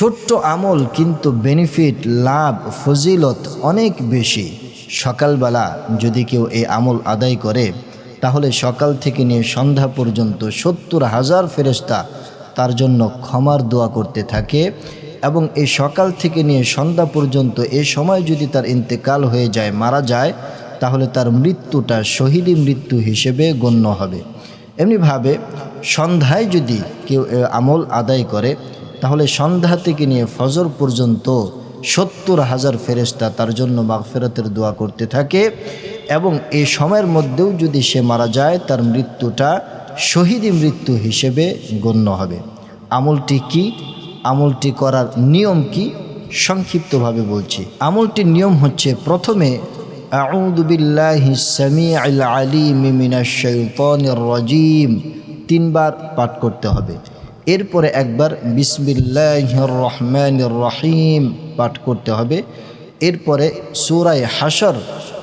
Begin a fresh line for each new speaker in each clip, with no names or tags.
ছোট্ট আমল কিন্তু বেনিফিট লাভ, ফজিলত অনেক বেশি। সকালবেলা যদি কেউ এই আমল আদায় করে, তাহলে সকাল থেকে নিয়ে সন্ধ্যা পর্যন্ত সত্তর হাজার ফেরেস্তা তার জন্য ক্ষমার দোয়া করতে থাকে এবং এই সকাল থেকে নিয়ে সন্ধ্যা পর্যন্ত এ সময় যদি তার ইন্তেকাল হয়ে যায়, মারা যায়, তাহলে তার মৃত্যুটা শহীদি মৃত্যু হিসেবে গণ্য হবে। এমনিভাবে সন্ধ্যায় যদি কেউ আমল আদায় করে তাহলে সন্ধ্যা থেকে নিয়ে ফজর পর্যন্ত সত্তর হাজার ফেরেস্তা তার জন্য মাগফেরতের দোয়া করতে থাকে এবং এই সময়ের মধ্যেও যদি সে মারা যায়, তার মৃত্যুটা শহীদি মৃত্যু হিসেবে গণ্য হবে। আমলটি কি? আমলটি করার নিয়ম কি? সংক্ষিপ্তভাবে বলছি। আমলটির নিয়ম হচ্ছে প্রথমে, আউযু বিল্লাহি সামিউল আলিম মিনাশ রাজিম তিনবার পাঠ করতে হবে। এরপরে একবার বিসমিল্লাহ রহমান রহিম পাঠ করতে হবে। এরপরে সুরায় হাসর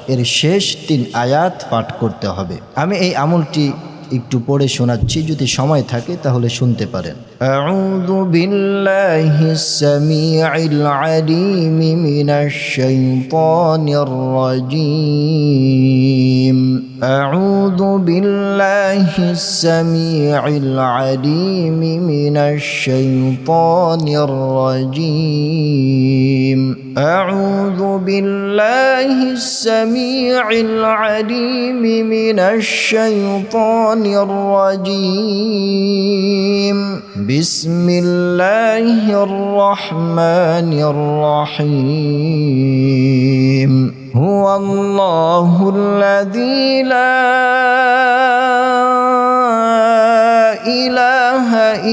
এর শেষ তিন আয়াত পাঠ করতে হবে। আমি এই আমলটি একটু পড়ে শোনাচ্ছি, যদি সময় থাকে তাহলে শুনতে পারেন। আউযু বিল্লাহি সামিউল আলিম মিনাশ শাইতানির রাজিম। আউযু বিল্লাহি بالله السميع العليم من الشيطان الرجيم. أعوذ بالله السميع العليم من الشيطان الرجيم. بسم الله الرحمن الرحيم. هو الله الذي لا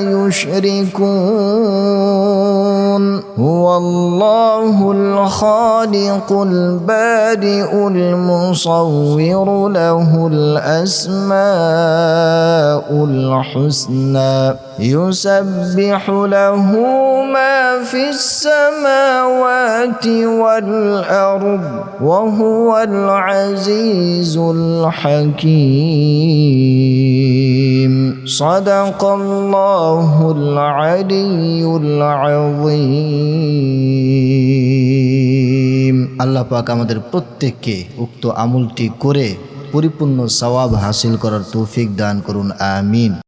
يشركون. هو الله الخالق البارئ المصور له الأسماء الحسنى. يسبح له ما في السماوات والأرض وهو العزيز الحكيم. صدق الله العلي العظيم আল্লাহ পাক আমাদের প্রত্যেককে উক্ত আমলটি করে পরিপূর্ণ সওয়াব হাসিল করার তৌফিক দান করুন আমিন